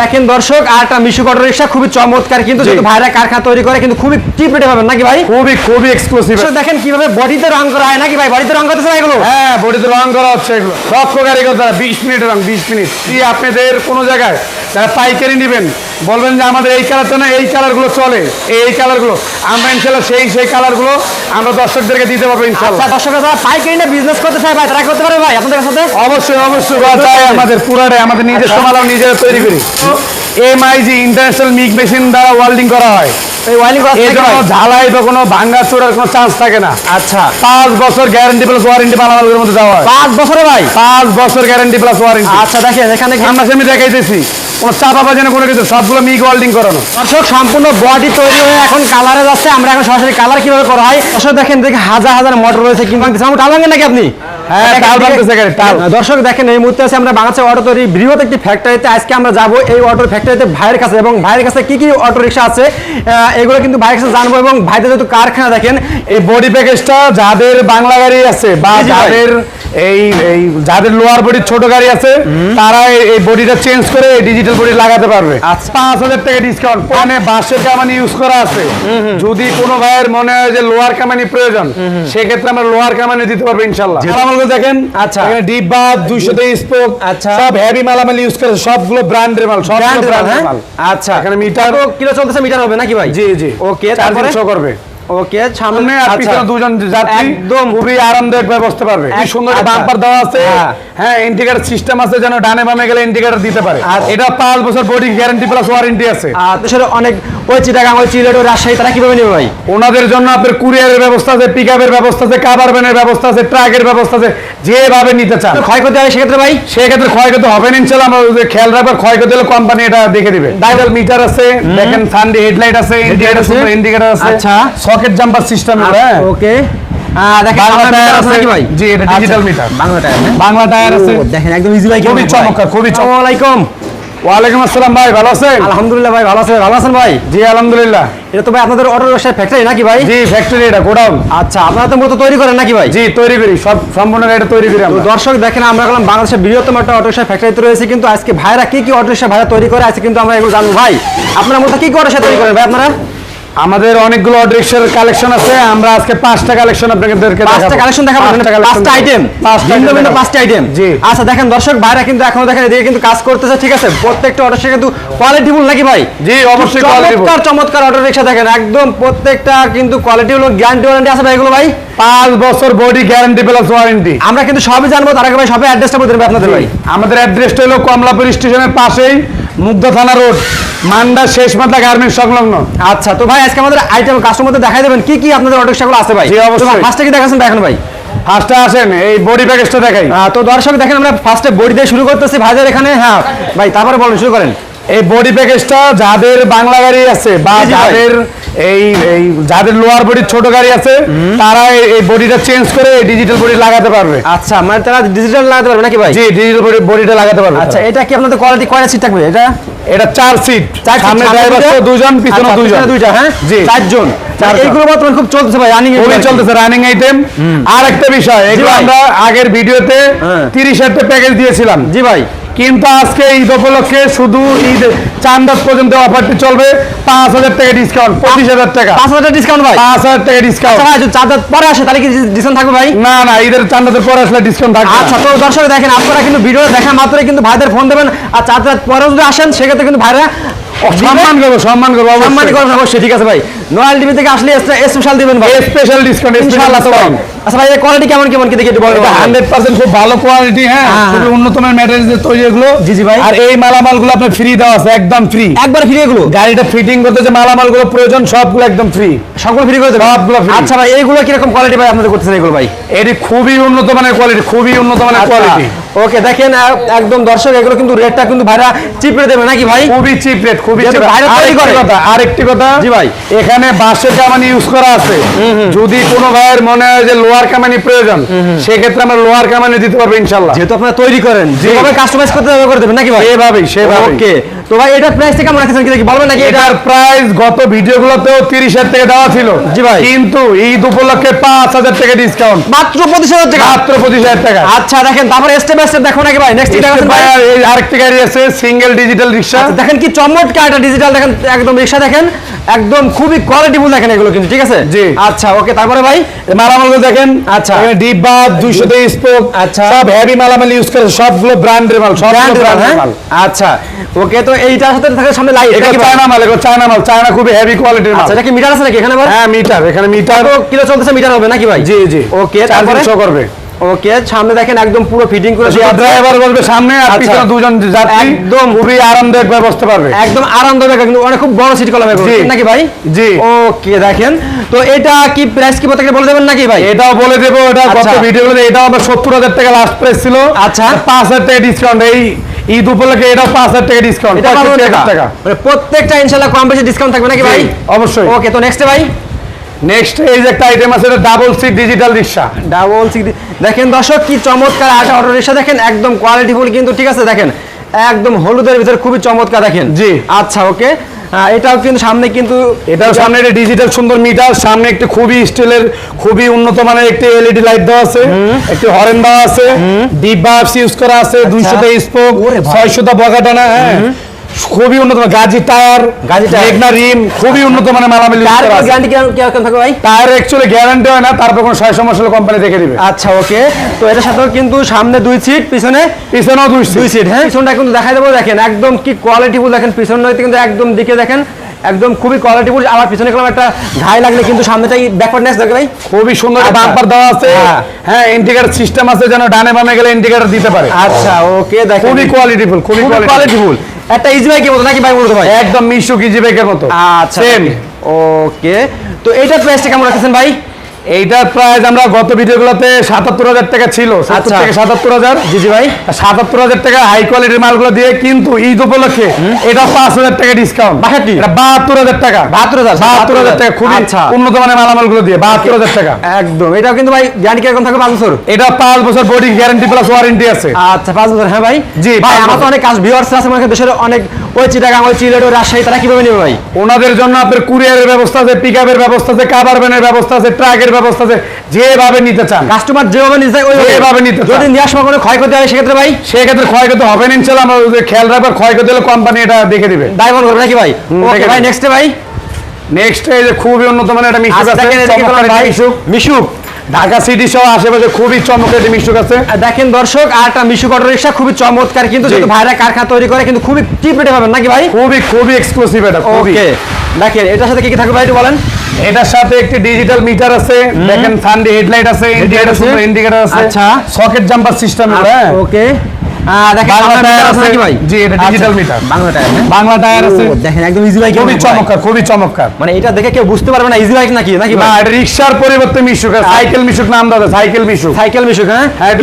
দেখেন দর্শক আর একটা মিশু অটো রিক্সা খুবই চমৎকার কিন্তু। যেহেতু ভাইরা কারখানা তৈরি করে কিন্তু খুবই চিপ রেটে পাবেন নাকি ভাই? খুবই খুবই এক্সক্লুসিভ দেখেন কীভাবে বডিতে রং করা হয় নাকি ভাই? বডিতে রং করতেছে এগুলো? হ্যাঁ বডিতে রং করা হচ্ছে এগুলো। লক্ষ কারিগর দ্বারা বিশ মিনিট রং বিশ মিনিট। কি আপনাদের কোনো জায়গায় যারা পাইকারি নেবেন বলবেন যে আমাদের এই কালারটা না এই কালারগুলো চলে। এই কালারগুলো আমরা ইনশাল্লাহ সেই সেই কালারগুলো আমরা দর্শকদেরকে দিতে পারব ইনশাল্লাহ। আচ্ছা দর্শকরা যারা পাইকারি নিয়ে বিজনেস করতে চায় ভাই তারা করতে পারে ভাই আপনাদের সাথে অবশ্যই অবশ্যই তাই আমাদের পুরাটাই আমাদের নিজস্ব মাল আমরা নিজেরা তৈরি করি। এমআইজি ইন্টারন্যাশনাল মিক মেশিন দ্বারা ওয়েল্ডিং করা হয়? ঝালাই বা কোনো ভাঙ্গা চোরার কোনো চান্স থাকে না। আচ্ছা। পাঁচ বছর গ্যারান্টি প্লাস ওয়ারেন্টি মালামালের মধ্যে দেওয়া হয়। পাঁচ বছরে ভাই? পাঁচ বছর গ্যারান্টি প্লাস ওয়ারেন্টি আচ্ছা দেখেন এখানে কি- আমরা সেমি দেখাইতেছি। কোনো চাপা বাজে না কোনো কিছু সবগুলো মিক ওয়েল্ডিং করানো। দর্শক সম্পূর্ণ বডি তৈরি হয়ে এখন কালারে যাচ্ছে। আমরা এখন সরাসরি কালার কীভাবে করা হয়? দর্শক দেখেন দেখে হাজার হাজার মোটর রয়েছে। কিন্তু টাল ভাঙেন নাকি আপনি? হ্যাঁ। ভাঙতেছে। দর্শক দেখেন এই মুহূর্তে আছে আমরা বাংলাদেশের অটো তৈরি বৃহৎ একটি ফ্যাক্টরিতে আজকে আমরা যাব এই অটোর ফ্যাক্টরিতে ভাইয়ের কাছে। এবং ভাইয়ের কাছে কি কি অটো রিক্সা আছে? এগুলো কিন্তু ভাইয়ের কাছে জানব। এবং ভাইদের যেহেতু কারখানা দেখেন এই বডি প্যাকেজটা যাদের বাংলা গাড়ি আছে বা। যাদের এই এই যাদের লোয়ার বডির ছোট গাড়ি আছে তারা এই- বডিটা চেঞ্জ করে ডিজিটাল বডি লাগাতে পারবে। আচ্ছা। পাঁচ হাজার টাকা ডিসকাউন্ট মানে বাঁশের কামানি ইউজ করা আছে। যদি কোনো ভাইয়ের মনে হয় যে লোয়ার কামানি প্রয়োজন সেক্ষেত্রে আমরা লোয়ার কামানি দিতে পারব ইনশাল্লাহ মালামাল দেখেন আচ্ছা। এখানে ডিপ বাদ দুইশো স্পোক আচ্ছা। সব হেভি মালামাল ইউজ করে সবগুলো ব্র্যান্ডের মাল সব ব্র্যান্ডের? মাল আচ্ছা। এখানে মিটার কিলো চলতেছে মিটার হবে নাকি ভাই? জি জি। ওকে তারপরে? করবে। ওকে সামনে আর পিছনে দুজন যাত্রী একদম। খুবই আরামদায়ক ভাবে বসতে পারবে। কি সুন্দর আচ্ছা। বাম্পার দেওয়া আছে। হ্যাঁ। হ্যাঁ ইন্ডিকেটর সিস্টেম আছে যেন ডানে বামে গেলে ইন্ডিকেটর দিতে পারে। এটা পাঁচ বছর বডি গ্যারান্টি প্লাস ওয়ারেন্টি আছে। আর দেশের অনেক ওই চিটাগাং ওই চিলেট ওই রাজশাহী তারা কীভাবে নেবে ভাই? ওনাদের জন্য আপনার কুরিয়ারের ব্যবস্থা আছে পিক ব্যবস্থা আছে কাভার ভ্যানের ব্যবস্থা আছে ট্রাকের ব্যবস্থা আছে যেভাবে নিতে চান। ক্ষয়ক্ষতি হয় সেক্ষেত্রে ভাই? সেক্ষেত্রে ক্ষয়ক্ষতি হবে না ইনশাল্লাহ আমরা খেয়াল রাখবার ক্ষয়ক্ষতি হলে কোম্পানি এটা দেখে দিবে। ডাইভাল মিটার আছে দেখেন সানডে হেডলাইট আছে ইন্ডিকেটর আছে। ইন্ডিকেটর আছে। আচ্ছা। সকেট জাম্পার সিস্টেম ওকে আলহামদুলিল্লাহ ভাই? ভালো আছেন? ভালো আছেন ভাই? জি আলহামদুলিল্লাহ। এটা তো ভাই আপনাদের অটো ব্যবসায় ফ্যাক্টরি নাকি ভাই? জি ফ্যাক্টরি এটা গোডাউন। আচ্ছা আপনারা তো মূলত তৈরি করেন নাকি ভাই? জি তৈরি করি সব সম্পূর্ণ এটা তৈরি করি আমরা। দর্শক দেখেন আমরা বাংলাদেশের বৃহত্তম একটা অটো রিক্সা ফ্যাক্টরিতে রয়েছে কিন্তু আজকে ভাইরা কি কি অটো রিক্সা ভাইরা তৈরি করে আছে কিন্তু আমরা এগুলো জানব। ভাই আপনারা মূলত কি কি অটো রিক্সা তৈরি করেন ভাই আপনারা? আমাদের অনেকগুলো অটোরিক্সার কালেকশন আছে আমরা আজকে পাঁচটা কালেকশন আপনাদেরকে পাঁচটা কালেকশন দেখাবো পাঁচটা আইটেম পাঁচটা ভিন্ন ভিন্ন পাঁচটা আইটেম জি। আচ্ছা দেখেন দর্শক ভাইরা কিন্তু এখনও দেখেন এদিকে কিন্তু কাজ করতেছে ঠিক আছে? প্রত্যেকটা অটো রিক্সা কিন্তু কোয়ালিটিফুল নাকি ভাই? জি অবশ্যই চমৎকার চমৎকার অটো রিক্সা দেখেন একদম প্রত্যেকটা কিন্তু কোয়ালিটি হলো গ্যারান্টি ওয়ারেন্টি আছে ভাই এগুলো ভাই? পাঁচ বছর বডি গ্যারান্টি প্লাস ওয়ারেন্টি আমরা কিন্তু সবই জানব তার আগে ভাই সবাই অ্যাড্রেসটা বলে দেবেন আপনাদের ভাই। আমাদের অ্যাড্রেসটা হলো কমলাপুর স্টেশনের পাশেই। মুগ্ধা থানা রোড মান্ডা শেষ মাথা গার্মেন্ট সংলগ্ন। আচ্ছা তো ভাই আজকে আমাদের আইটেম কাস্টমারদের দেখাই দেবেন কি কি আপনাদের অটো রিক্সাগুলো আছে ভাই? অবশ্যই। ফার্স্টে কি দেখাচ্ছেন দেখেন ভাই? ফার্স্টে আসেন এই বডি প্যাকেজটা দেখাই। তো দর্শক দেখেন আমরা ফার্স্টে বডি দিয়ে শুরু করতেছি ভাইদের এখানে হ্যাঁ ভাই তারপরে বলেন শুরু করেন। এই বডি প্যাকেজটা যাদের বাংলা গাড়ি আছে বা। যাদের এই এই যাদের লোয়ার বডির ছোট গাড়ি আছে তারা এই- বডিটা চেঞ্জ করে ডিজিটাল বডি লাগাতে পারবে। আচ্ছা মানে তারা ডিজিটাল লাগাতে পারবে নাকি ভাই? জি ডিজিটাল বডি বডিটা লাগাতে পারবে আচ্ছা এটা কি আপনাদের কোয়ালিটি কয়টা সিট থাকবে? এটা? এটা চার সিট সামনে ড্রাইভার দুইটা? দুজন পিছনে দুইজন। দুইটা হ্যাঁ? জি। চারজন। চারজন। এইগুলো বর্তমানে খুব চলতেছে ভাই রানিং খুবই চলতেছে রানিং আইটেম আর একটা বিষয় এগুলো আমরা আগের ভিডিওতে হ্যাঁ। তিরিশ হাজার প্যাকেজ দিয়েছিলাম। জি ভাই। কিন্তু আজকে ঈদ উপলক্ষে শুধু ঈদ চান্দাত পর্যন্ত অফারটি চলবে। পাঁচ হাজার টাকা ডিসকাউন্ট পঁচিশ হাজার টাকা। পাঁচ হাজার ডিসকাউন্ট ভাই? পাঁচ হাজার টাকা ডিসকাউন্ট আচ্ছা চার পরে আসে তাহলে কি ডিসকাউন্ট থাকবে ভাই? না না ঈদের চান্দাতের পরে আসলে ডিসকাউন্ট থাকবে আচ্ছা। তো দর্শক দেখেন আপনারা কিন্তু ভিডিও দেখা মাত্রই কিন্তু ভাইদের ফোন দেবেন। আর চার রাত পরে যদি আসেন সেক্ষেত্রে কিন্তু ভাইরা সম্মান করব সম্মান করব সম্মান করবেন অবশ্যই ঠিক আছে ভাই। নয়াল টিভি থেকে আসলে স্পেশাল দিবেন ভাই। স্পেশাল ডিসকাউন্ট ইনশাআল্লাহ ভাই। আচ্ছা ভাই কোয়ালিটি কেমন কেমন কি দেখি একটু। হান্ড্রেড পার্সেন্ট খুব ভালো কোয়ালিটি হ্যাঁ? হ্যাঁ, খুবই হ্যাঁ। উন্নত মানের ম্যাটেরিয়াল তৈরি এগুলো। জি, জি ভাই। আর এই মালামালগুলো আপনার ফ্রি দেওয়া আছে একদম ফ্রি একবার ফ্রি এগুলো? গাড়িটা ফিটিং করতে যে মালামালগুলো প্রয়োজন সবগুলো একদম ফ্রি সকল ফ্রি করে দেবেন? সবগুলো free। আচ্ছা ভাই এইগুলো কীরকম কোয়ালিটি ভাই আপনাদের করতেছেন এগুলো ভাই? এটি খুবই উন্নত মানের কোয়ালিটি খুবই উন্নত মানের কোয়ালিটি ওকে দেখেন একদম দর্শক এগুলো কিন্তু রেটটা কিন্তু ভাইরা চিপ রেটে দেবে নাকি ভাই? খুবই চিপ রেট খুবই। কথা আরেকটি কথা জি ভাই। এখানে বাঁশের কামানি ইউজ করা আছে। যদি কোনো ভাইয়ের মনে হয় যে কামানি প্রয়োজন সেক্ষেত্রে আমরা কামানি দিতে পারব ইনশাল্লাহ যেহেতু আপনারা তৈরি করেন যেভাবে কাস্টমাইজ করতে হবে করে দেবেন নাকি ভাই? সেভাবেই সেভাবেই। ওকে তো ভাই এটা প্রাইসটা কেমন রাখছেন কি বলবেন নাকি এটার প্রাইস গত ভিডিওগুলোতেও তিরিশ হাজার টাকা দেওয়া ছিল। জি ভাই। কিন্তু ঈদ উপলক্ষে পাঁচ হাজার টাকা ডিসকাউন্ট মাত্র পঁচিশ হাজার টাকা? মাত্র পঁচিশ হাজার টাকা। আচ্ছা দেখেন তারপরে স্টেপ বাই দেখো নাকি ভাই? নেক্সট ভাই ভাই, আরেকটি গাড়ি আছে সিঙ্গেল ডিজিটাল রিক্সা আচ্ছা, দেখেন কি চমৎকার একটা ডিজিটাল দেখেন একদম রিক্সা দেখেন। একদম খুবই কোয়ালিটিফুল দেখেন এগুলো কিন্তু ঠিক আছে? জি। আচ্ছা ওকে তারপরে ভাই মালামালগুলো দেখেন। আচ্ছা। এখানে ডিব্বা দুইশো তেইশ স্পোক আচ্ছা। সব হেভি মালামাল ইউজ করে সবগুলো ব্র্যান্ডের মাল সব ব্র্যান্ডের? মাল আচ্ছা ওকে তো এইটার সাথে থাকে সামনে লাইট এটা চায়না মাল এগুলো চায়না মাল চায়না খুবই হেভি কোয়ালিটির মাল। আচ্ছা এটা কি মিটার আছে নাকি এখানে আবার হ্যাঁ মিটার এখানে মিটার কিলো চলতেছে মিটার হবে নাকি ভাই? জি জি। ওকে তারপরে? শো করবে। ওকে সামনে দেখেন একদম পুরো ফিটিং করে দেওয়া ড্রাইভার সামনে আর আচ্ছা। পিছনে দুজন যাত্রী একদম। খুবই আরামদায়ক ভাবে বসতে পারবে একদম আরামদায়ক কিন্তু অনেক খুব বড় সিট কলম। নাকি ভাই জি। ওকে দেখেন তো এটা কি প্রাইস কি প্রত্যেকটা বলে দেবেন নাকি ভাই এটাও বলে দেবো এটা গত আচ্ছা। ভিডিওতে এটাও আমরা সত্তর হাজার টাকা লাস্ট প্রাইস ছিল আচ্ছা। পাঁচ হাজার টাকা ডিসকাউন্ট এই ঈদ উপলক্ষে এটাও পাঁচ হাজার টাকা ডিসকাউন্ট এটা টাকা মানে প্রত্যেকটা ইনশাআল্লাহ কম বেশি ডিসকাউন্ট থাকবে নাকি ভাই অবশ্যই। ওকে তো নেক্সট ভাই নেক্সট এই যে একটা আইটেম আছে এটা double seat digital rickshaw. Double six দেখেন দর্শক কি চমৎকার আটা অটো রিক্সা। দেখেন একদম কোয়ালিটিফুল কিন্তু ঠিক আছে দেখেন একদম হলুদের ভিতরে খুবই চমৎকার দেখেন। জি। আচ্ছা ওকে। এটাও কিন্তু সামনে কিন্তু এটার সামনে একটা ডিজিটাল সুন্দর মিটার সামনে একটি খুবই স্টিলের খুবই উন্নত মানের একটি এলইডি লাইট দেওয়া আছে একটি হরেন দেওয়া আছে ডিব্বা ইউজ করা আছে দুইশোটা স্পোক। ছয়শোটা বগাটানা হ্যাঁ। খুবই উন্নত গাজি টায়ার গাজি টায়ার। মেঘনা রিম খুবই উন্নত মানের মালামাল গ্যারান্টি কীরকম থাকবে ভাই? টায়ার অ্যাকচুয়ালি গ্যারান্টি হয় না তারপর কোনো ছয় সমস্যা হলে কোম্পানি দেখে দিবে। আচ্ছা ওকে তো এটার সাথেও কিন্তু সামনে দুই সিট পিছনে পিছনেও দুই দুই সিট সিট হ্যাঁ? পিছনটা কিন্তু দেখাই দেবো দেখেন একদম কি কোয়ালিটিফুল দেখেন পিছন নয়তে কিন্তু একদম দিকে দেখেন একদম খুবই কোয়ালিটি কোয়ালিটিফুল আবার পিছনে কোনো একটা ঘাই লাগলে কিন্তু সামনেটাই ব্যাকওয়ার্ডনেস দেখে ভাই। খুবই সুন্দর। বাম্পার দেওয়া আছে। হ্যাঁ। হ্যাঁ ইন্ডিকেটর সিস্টেম আছে যেন ডানে বামে গেলে ইন্ডিকেটর দিতে পারে। আচ্ছা ওকে দেখেন। খুবই কোয়ালিটিফুল খুবই কোয়ালিটিফুল একটা ইজি বাইক মতো নাকি ভাই বলতো ভাই একদম মিশু কিজি বাইকের মতো। আচ্ছা ওকে তো এটা প্রাইসটা কেমন রাখছেন ভাই? এইটার প্রাইস আমরা গত ভিডিওগুলোতে সাতাত্তর হাজার টাকা ছিল আচ্ছা। থেকে সাতাত্তর হাজার। জি জি ভাই। সাতাত্তর হাজার টাকা হাই কোয়ালিটির মালগুলো দিয়ে কিন্তু ঈদ উপলক্ষে এটা পাঁচ হাজার টাকা ডিসকাউন্ট? এটা বাহাত্তর হাজার টাকা। 72,000 বাহাত্তর হাজার টাকা খুবই আচ্ছা। উন্নত মানের মালামালগুলো দিয়ে বাহাত্তর হাজার টাকা। একদম। এটাও কিন্তু ভাই গ্যারান্টি কীরকম থাকবে পাঁচ বছর? এটা পাঁচ বছর বডি গ্যারান্টি প্লাস ওয়ারেন্টি আছে। আচ্ছা পাঁচ বছর। হ্যাঁ ভাই। জি, ভাই আমার তো অনেক কাজ ভিউয়ার্স আছে আমাদের দেশের অনেক ওই চিটাগাং ওই চিলেট ওই রাজশাহী তারা কীভাবে নেবে ভাই? ওনাদের জন্য আপনার কুরিয়ারের ব্যবস্থা আছে পিক আপের ব্যবস্থা আছে কাভার ভ্যানের ব্যবস্থা আছে ট্রাকের ব্যবস্থা আছে যেভাবে নিতে চান। কাস্টমার যেভাবে নিতে চায় ওইভাবে। নিতে। যদি নেওয়ার সময় কোনো ক্ষয়ক্ষতি হয় সেক্ষেত্রে ভাই? সেক্ষেত্রে ক্ষয়ক্ষতি হবে না ইনশাল্লাহ আমরা খেয়াল রাখব ক্ষয়ক্ষতি হলে কোম্পানি এটা দেখে দিবে। দায়বন করবে নাকি ভাই? ওকে ভাই। নেক্সট ভাই? নেক্সট এই যে খুবই উন্নত মানের একটা মিশুক আছে মিশুক। ঢাকা সিটি সহ আশেপাশে খুবই চমৎকার মিশুক আছে আর দেখেন দর্শক আর একটা মিশুক অটো রিক্সা খুবই চমৎকার কিন্তু যেহেতু ভাইরা কারখানা তৈরি করে কিন্তু খুবই চিপ রেটে পাবেন নাকি ভাই? খুবই খুবই এক্সক্লুসিভ এটা ওকে দেখেন এটার সাথে কি কি থাকবে ভাই একটু বলেন? এটার সাথে একটি ডিজিটাল মিটার আছে দেখেন সানডে হেডলাইট আছে ইন্ডিকেটর আছে। ইন্ডিকেটর আছে। আচ্ছা। Socket jumper system okay. আচ্ছা, হ্যাঁ? মানে এটা দেখে কেউ বুঝতে পারবে না ইজি বাইক নাকি রিক্সার পরিবর্তে মিশুক সাইকেল মিশুক নাম দাদা সাইকেল মিশুক। সাইকেল মিশুক হ্যাঁ? হ্যাঁ,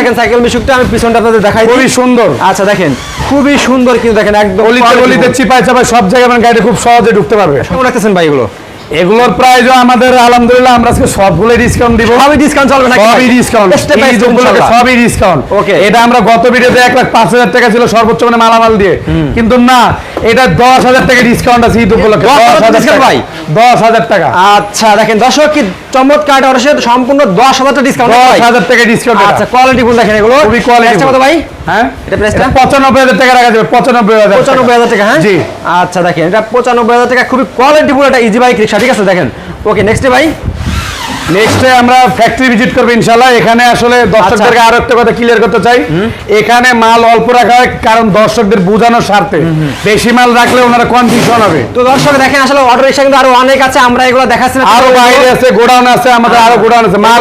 দেখেন। সাইকেল মিশুকটা আমি পিছনটা আপনাদের দেখাই খুবই সুন্দর। আচ্ছা দেখেন খুবই সুন্দর কিন্তু দেখেন একদম গলিতে গলিতে চিপায় চাপায় সব জায়গায় মানে গাড়ি খুব সহজে ঢুকতে পারবে। কেমন রাখতেছেন ভাই এগুলো? এগুলোর প্রাইসও আমাদের আলহামদুলিল্লাহ আমরা আজকে সবগুলো ডিসকাউন্ট দিব। সবই ডিসকাউন্ট চলবে না সবই ডিসকাউন্ট সবই ডিসকাউন্ট ওকে এটা আমরা গত ভিডিওতে এক লাখ পাঁচ হাজার টাকা ছিল সর্বোচ্চ মানে মালামাল দিয়ে। কিন্তু না এটা দশ হাজার টাকা ডিসকাউন্ট আছে ঈদ উপলক্ষে। দশ টাকা। ভাই? দশ হাজার টাকা। আচ্ছা দেখেন দর্শক কি চমৎকার সম্পূর্ণ দশ হাজার ডিসকাউন্ট দশ হাজার টাকা ডিসকাউন্ট আচ্ছা কোয়ালিটি ফুল দেখেন এগুলো। খুবই quality Price টা কত ভাই? হ্যাঁ? এটা পঁচানব্বই হাজার টাকা রাখা যাবে পঁচানব্বই হাজার পঁচানব্বই হাজার টাকা হ্যাঁ? জি। আচ্ছা দেখেন এটা পঁচানব্বই হাজার টাকা খুবই কোয়ালিটি ফুল একটা ইজি বাইক রিক্সা ঠিক আছে দেখেন। ওকে নেক্সট ভাই। নেক্সটে আমরা ফ্যাক্টরি ভিজিট করব এখানে আসলে দর্শকদেরকে আরও একটা কথা ক্লিয়ার করতে চাই। এখানে মাল অল্প রাখা হয় কারণ দর্শকদের বোঝানোর স্বার্থে। বেশি মাল রাখলে ওনারা কনফিউশন হবে। তো দর্শক দেখেন আসলে অটো কিন্তু আরও অনেক আছে আমরা এগুলো দেখাচ্ছি না। আরও বাইরে আছে গোডাউন আছে আমাদের আরও গোডাউন আছে মাল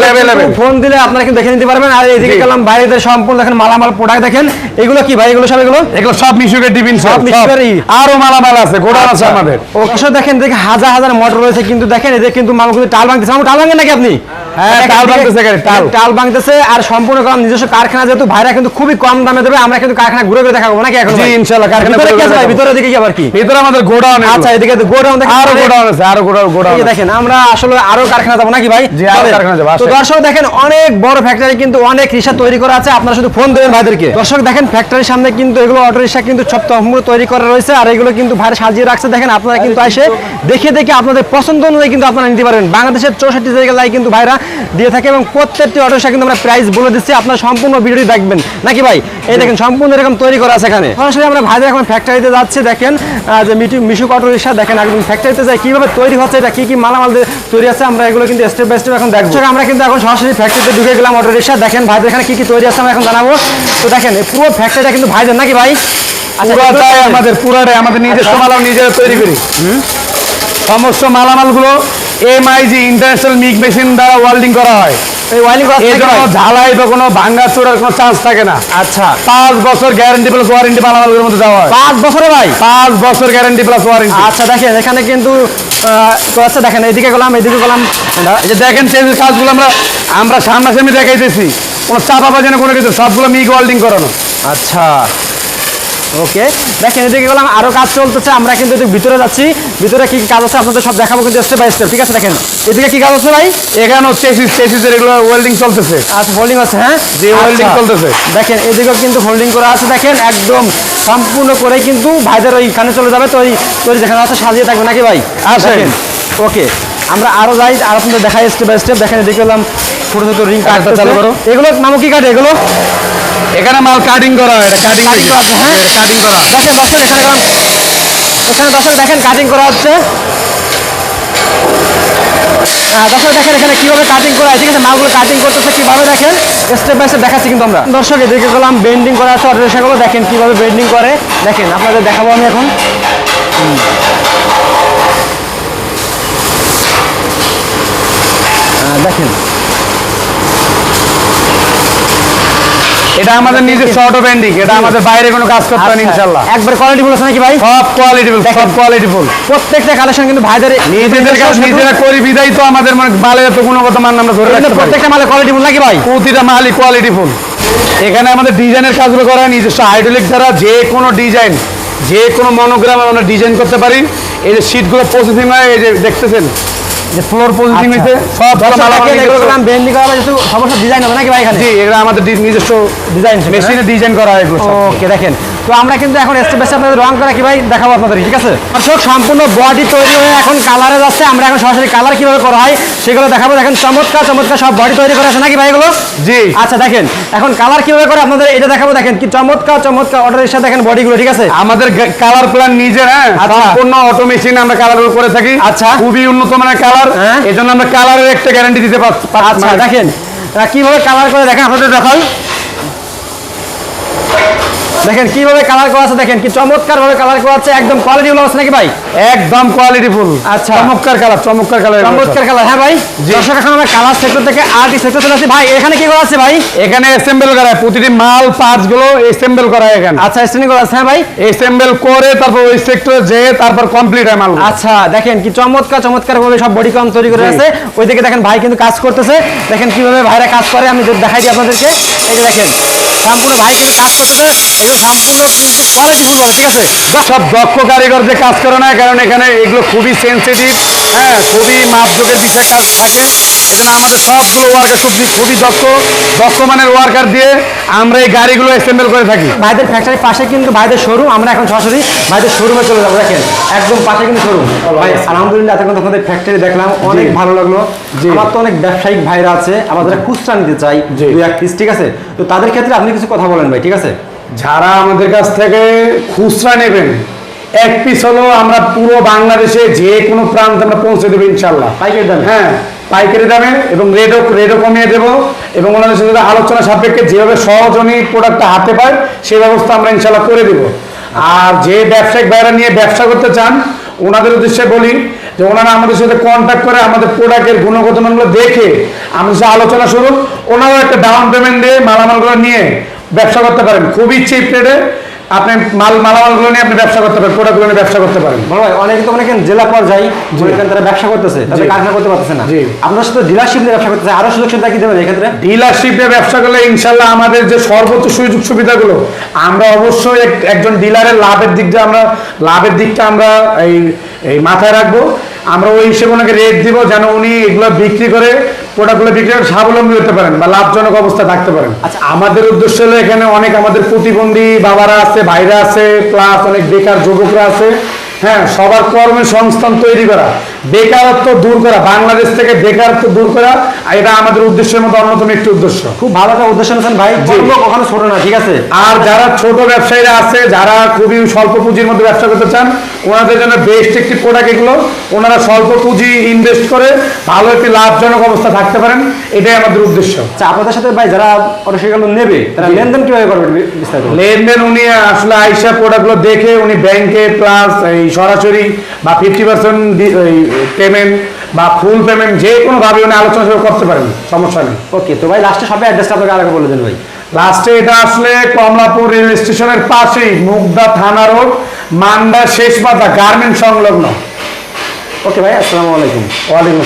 ফোন দিলে আপনারা কিন্তু দেখে নিতে পারবেন। আর এইদিকে বাইরেদের সম্পূর্ণ দেখেন মালামাল প্রোডাক্ট দেখেন। এগুলো কি ভাই এগুলো সব এগুলো? এগুলো সব মিশুকের টিফিন সব মিশুকেরই? আরও মালামাল আছে গোডাউন আছে আমাদের। ও আসলে দেখেন দেখে হাজার হাজার মোটর রয়েছে কিন্তু দেখেন এদের কিন্তু কিন্তু টাল ভাঙতেছে। আমার টাল ভাঙেন নাকি আপনি হ্যাঁ, টাল ভাঙতেছে টাল। টাল ভাঙতেছে আর সম্পূর্ণ কারণ নিজস্ব কারখানা যেহেতু ভাইরা কিন্তু খুবই কম দামে দেবে আমরা কিন্তু কারখানা ঘুরে ঘুরে দেখাবো নাকি এখন জি, ভাই? কারখানা ভিতরে কি আছে ভিতরে দিকে কি আবার কি? ভিতরে আমাদের গোডাউন আচ্ছা এদিকে গোডাউন দেখেন আরও গোডাউন আছে আরও গোডাউন গোডাউন এই যে আছে। দেখেন আমরা আসলে আরও কারখানা যাব নাকি ভাই? জি, আরও কারখানা যাব, তো দর্শক দেখেন অনেক বড় ফ্যাক্টরি কিন্তু অনেক রিক্সা তৈরি করা আছে আপনারা শুধু ফোন দেবেন ভাইদেরকে। দর্শক দেখেন ফ্যাক্টরির সামনে কিন্তু এগুলো অটো রিক্সা কিন্তু সব তহমুল তৈরি করা রয়েছে আর এগুলো কিন্তু ভাইরা সাজিয়ে রাখছে। দেখেন আপনারা কিন্তু দেখে দেখে আপনাদের পছন্দ অনুযায়ী কিন্তু আপনারা নিতে পারবেন। বাংলাদেশের চৌষট্টি জায়গায় কিন্তু ভাইরা দিয়ে থাকে এবং প্রত্যেকটি অটো রিক্সা কিন্তু আমরা প্রাইস বলে দিচ্ছি। আপনার সম্পূর্ণ ভিডিওটি দেখবেন। নাকি ভাই? এই দেখেন সম্পূর্ণ এরকম তৈরি করা আছে এখানে। সরাসরি আমরা ভাইদের এখন ফ্যাক্টরিতে যাচ্ছি। দেখেন যে মিটু মিশুক অটো রিক্সা। দেখেন একদম ফ্যাক্টরিতে যাই কীভাবে তৈরি হচ্ছে এটা কী কী মালামাল তৈরি আছে আমরা এগুলো কিন্তু স্টেপ বাই স্টেপ এখন দেখব। আমরা কিন্তু এখন সরাসরি ফ্যাক্টরিতে ঢুকে গেলাম অটো রিক্সা। দেখেন ভাইদের এখানে কী কি তৈরি আছে আমরা এখন জানাব। তো দেখেন পুরো ফ্যাক্টরিটা কিন্তু ভাইদের নাকি ভাই? আচ্ছা, পুরাটাই আমাদের পুরাটাই আমাদের নিজস্ব আচ্ছা। মালামাল নিজেরা তৈরি করি। সমস্ত মালামালগুলো এমআইজি ইন্টারন্যাশনাল মিক মেশিন দ্বারা ওয়েল্ডিং করা হয়। এই ওয়াইলিং করা জন্য ঝালাই বা কোনো ভাঙ্গা চোরার কোনো চান্স থাকে না। আচ্ছা। পাঁচ বছর গ্যারান্টি প্লাস ওয়ারেন্টি মালামালগুলোর মধ্যে দেওয়া হয়। পাঁচ বছরে ভাই? পাঁচ বছর গ্যারান্টি প্লাস ওয়ারেন্টি আচ্ছা দেখেন এখানে কিন্তু তো আচ্ছা দেখেন এদিকে গেলাম এদিকে গেলাম। এই যে দেখেন চেঞ্জের কাজগুলো আমরা আমরা সামনাসামনি দেখাইতেছি। কোনো চাপা বাজানো কোনো কিছু সবগুলো মিক ওয়েল্ডিং করানো। আচ্ছা। ওকে দেখেন এদিকে গেলাম আরও কাজ চলতেছে আমরা কিন্তু এদিকে ভিতরে যাচ্ছি। ভিতরে কি কি কাজ আছে আপনাদের সব দেখাবো কিন্তু স্টেপ বাই স্টেপ ঠিক আছে? দেখেন এদিকে কি কাজ আছে ভাই? এখানেও চেসিস চেসিসের এগুলো ওয়েল্ডিং চলতেছে। আচ্ছা হোল্ডিং আছে হ্যাঁ? যে holding আচ্ছা। চলতেছে। দেখেন এদিকেও কিন্তু হোল্ডিং করা আছে দেখেন একদম সম্পূর্ণ করে কিন্তু ভাইদের ওইখানে চলে যাবে তো ওই তৈরি যেখানে আছে সাজিয়ে থাকবে নাকি ভাই? আসেন। দেখেন ওকে আমরা আরও যাই আর আপনাদের দেখাই স্টেপ বাই স্টেপ দেখেন এদিকে গেলাম ছোট ছোট রিং কাট কাঠটা চালু করো। এগুলো নামও কি কাটে এগুলো? এখানে মাল কাটিং করা হয় এটা কাটিং Cutting করা হ্যাঁ? কাটিং করা। দেখেন দর্শক এখানে গেলাম এখানে দর্শক দেখেন কাটিং করা হচ্ছে। দর্শক দেখেন এখানে কীভাবে কাটিং করা হয়। ঠিক আছে মালগুলো কাটিং করতেছে কীভাবে দেখেন? স্টেপ বাই স্টেপ দেখাচ্ছি কিন্তু আমরা। দর্শক এদিকে গেলাম বেন্ডিং করা আছে অটো রিক্সাগুলো দেখেন কীভাবে বেন্ডিং করে। দেখেন আপনাদের দেখাবো আমি এখন। দেখেন। এটা আমাদের নিজের শর্ট অফ এন্ডিং এটা আমাদের বাইরে কোনো কাজ করতে হয় না আচ্ছা, একবার কোয়ালিটি বলেছে নাকি ভাই? সব কোয়ালিটি ফুল সব কোয়ালিটি ফুল প্রত্যেকটা কালেকশন কিন্তু ভাইদের নিজেদের কাজ নিজেরা করি বিদায় তো আমাদের মানে মালের এত গুণগত মান আমরা ধরে রাখতে পারি। প্রত্যেকটা মালে কোয়ালিটি বল নাকি ভাই? প্রতিটা মালই কোয়ালিটি ফুল এখানে আমাদের ডিজাইনের কাজগুলো করা হয় নিজস্ব হাইড্রোলিক দ্বারা যে কোনো ডিজাইন যে কোনো মনোগ্রাম আমরা ডিজাইন করতে পারি। এই যে শীটগুলো প্রসেসিং হয় এই যে দেখতেছেন? যে ফ্লোর প্রসেসিং হয়েছে সব বেন্ডিং করা যেহেতু সমস্ত ডিজাইন হবে নাকি ভাই এখানে? জি এগুলো আমাদের নিজস্ব ডিজাইন মেশিনে ডিজাইন করা হয় ওকে দেখেন। তো আমরা কিন্তু এখন স্টেপ আপনাদের রং করা কি ভাই দেখাবো আপনাদের ঠিক আছে? দর্শক সম্পূর্ণ বডি তৈরি হয়ে এখন কালারে যাচ্ছে। আমরা এখন সরাসরি কালার কীভাবে করা হয় সেগুলো দেখাবো। দেখেন চমৎকার চমৎকার সব বডি তৈরি করে আছে নাকি ভাই এগুলো? জি। আচ্ছা দেখেন এখন কালার কীভাবে করে আপনাদের এটা দেখাবো। দেখেন কি চমৎকার চমৎকার অর্ডারের সাথে দেখেন বডিগুলো ঠিক আছে? আমাদের কালার প্ল্যান নিজের হ্যাঁ? আচ্ছা। সম্পূর্ণ অটো মেশিন আমরা কালার করে থাকি। আচ্ছা। খুবই উন্নত মানের কালার হ্যাঁ। এই জন্য আমরা কালারের একটা গ্যারান্টি দিতে পারছি আচ্ছা দেখেন কীভাবে কালার করে দেখেন আপনাদের দেখান দেখেন কীভাবে কালার করা আছে দেখেন কি চমৎকার ভাবে কালার করা আছে একদম কোয়ালিটি গুলো আছে নাকি ভাই? একদম কোয়ালিটি ফুল আচ্ছা। চমৎকার কালার চমৎকার কালার চমৎকার কালার হ্যাঁ ভাই দর্শক এখন আমরা কালার সেক্টর থেকে আর্ট সেক্টর চলে আসছি ভাই এখানে কি করা আছে ভাই? এখানে অ্যাসেম্বল করা হয়। প্রতিটি মাল পার্টসগুলো অ্যাসেম্বল করা হয় এখানে। আচ্ছা স্ট্রেনিং করা আছে হ্যাঁ ভাই। অ্যাসেম্বল করে তারপর ওই সেক্টরে যেয়ে তারপর কমপ্লিট হয় মাল আচ্ছা দেখেন কি চমৎকার চমৎকার ভাবে সব বডি কম তৈরি করে আছে। ওইদিকে দেখেন ভাই কিন্তু কাজ করতেছে। দেখেন কীভাবে ভাইরা কাজ করে আমি যদি দেখাই দিই আপনাদেরকে। এই যে দেখেন। সম্পূর্ণ ভাই কিন্তু কাজ করতেছে এগুলো সম্পূর্ণ কিন্তু কোয়ালিটিফুল ভাবে ঠিক আছে? সব দক্ষ কারিগর যে কাজ করে না, কারণ এখানে এগুলো খুবই সেন্সিটিভ হ্যাঁ খুবই মাপযোগের বিষয়ে কাজ থাকে। এজন্য আমাদের সবগুলো ওয়ার্কার খুবই খুবই দক্ষ দক্ষ মানের ওয়ার্কার দিয়ে আমরা এই গাড়িগুলো অ্যাসেম্বল করে থাকি। ভাইদের ফ্যাক্টরির পাশে কিন্তু ভাইদের শোরুম আমরা এখন সরাসরি ভাইদের শোরুমে চলে যাব দেখেন একদম পাশে কিন্তু শোরুম ভাই আলহামদুলিল্লাহ এতক্ষণ তো আপনাদের ফ্যাক্টরি দেখলাম অনেক ভালো লাগল। আমার তো অনেক ব্যবসায়িক ভাইরা আছে আমার যারা খুচরা নিতে চাই। দুই এক পিস ঠিক আছে? তো তাদের ক্ষেত্রে আপনি কিছু কথা বলেন ভাই ঠিক আছে? যারা আমাদের কাছ থেকে খুচরা নেবেন এক পিস হলো আমরা পুরো বাংলাদেশে যে কোনো প্রান্তে আমরা পৌঁছে দেবো ইনশাল্লাহ। পাইকারি দামে? হ্যাঁ। পাইকারি দামে এবং রেটও রেটও কমিয়ে দেব এবং ওনাদের সাথে আলোচনা সাপেক্ষে যেভাবে সহজনই প্রোডাক্টটা হাতে পায় সেই ব্যবস্থা আমরা ইনশাল্লাহ করে দেব। আর যে ব্যবসায়িক বাইরে নিয়ে ব্যবসা করতে চান, ওনাদের উদ্দেশ্যে বলি যে ওনারা আমাদের সাথে কন্ট্যাক্ট করে আমাদের প্রোডাক্টের গুণগত মানগুলো দেখে আমাদের সাথে আলোচনা শুরু ওনারাও একটা ডাউন পেমেন্ট দিয়ে মালামালগুলো নিয়ে ব্যবসা করতে পারেন। খুবই চিপ রেটে আপনি মাল মালামালগুলো নিয়ে আপনি ব্যবসা করতে পারেন প্রোডাক্টগুলো নিয়ে ব্যবসা করতে পারেন। বড় ভাই অনেকে তো করেন জেলা পর্যায়ে করেন তারা ব্যবসা করতেছে তাদের। কারখানা করতে পারতেছে না। আপনার সাথে ডিলারশিপ নিয়ে ব্যবসা করতেছে আরও সুযোগ সুবিধা কি দেবেন এক্ষেত্রে? ডিলারশিপে ব্যবসা করলে ইনশাল্লাহ আমাদের যে সর্বোচ্চ সুযোগ সুবিধাগুলো আমরা অবশ্যই এক- একজন ডিলারের লাভের দিক দিয়ে আমরা লাভের দিকটা আমরা এই এই মাথায় রাখব। আমরা ওই হিসেবে ওনাকে রেট দিব যেন উনি এগুলো বিক্রি করে প্রোডাক্টগুলো বিক্রি করে স্বাবলম্বী হতে পারেন বা লাভজনক অবস্থা থাকতে পারেন। আচ্ছা। আমাদের উদ্দেশ্য হলো এখানে অনেক আমাদের প্রতিবন্ধী বাবারা আছে ভাইরা আছে প্লাস অনেক বেকার যুবকরা আছে। হ্যাঁ সবার কর্মসংস্থান তৈরি করা। বেকারত্ব দূর করা বাংলাদেশ থেকে বেকারত্ব দূর করা এটা আমাদের উদ্দেশ্যের মধ্যে অন্যতম একটি উদ্দেশ্য। খুব ভালো একটা উদ্দেশ্য নিয়েছেন ভাই। কখনো ছোট না ঠিক আছে? আর যারা ছোট ব্যবসায়ীরা আছে যারা খুবই স্বল্প পুঁজির মধ্যে ব্যবসা করতে চান ওনাদের জন্য বেস্ট একটি প্রোডাক্ট এগুলো। ওনারা স্বল্প পুঁজি ইনভেস্ট করে ভালো একটি লাভজনক অবস্থা থাকতে পারেন এটাই আমাদের উদ্দেশ্য। আচ্ছা আপনাদের সাথে ভাই যারা অটোরিক্সাগুলো নেবে তারা লেনদেন কীভাবে করবে বিস্তারিত লেনদেন উনি আসলে আইসা প্রোডাক্টগুলো দেখে উনি ব্যাংকে প্লাস এই সরাসরি বা ফিফটি পার্সেন্ট পেমেন্ট বা ফুল পেমেন্ট যে কোনো ভাবে উনি আলোচনা করতে পারেন সমস্যা নেই। ওকে তো ভাই লাস্টে সবাই অ্যাড্রেসটা আপনাকে আলাদা বলে দেন ভাই। লাস্টে এটা আসলে কমলাপুর রেল স্টেশনের পাশেই মুগদা থানা রোড মান্ডা শেষ পাতা গার্মেন্ট সংলগ্ন। ওকে ভাই আসসালামু আলাইকুম। ওয়ালাইকুম।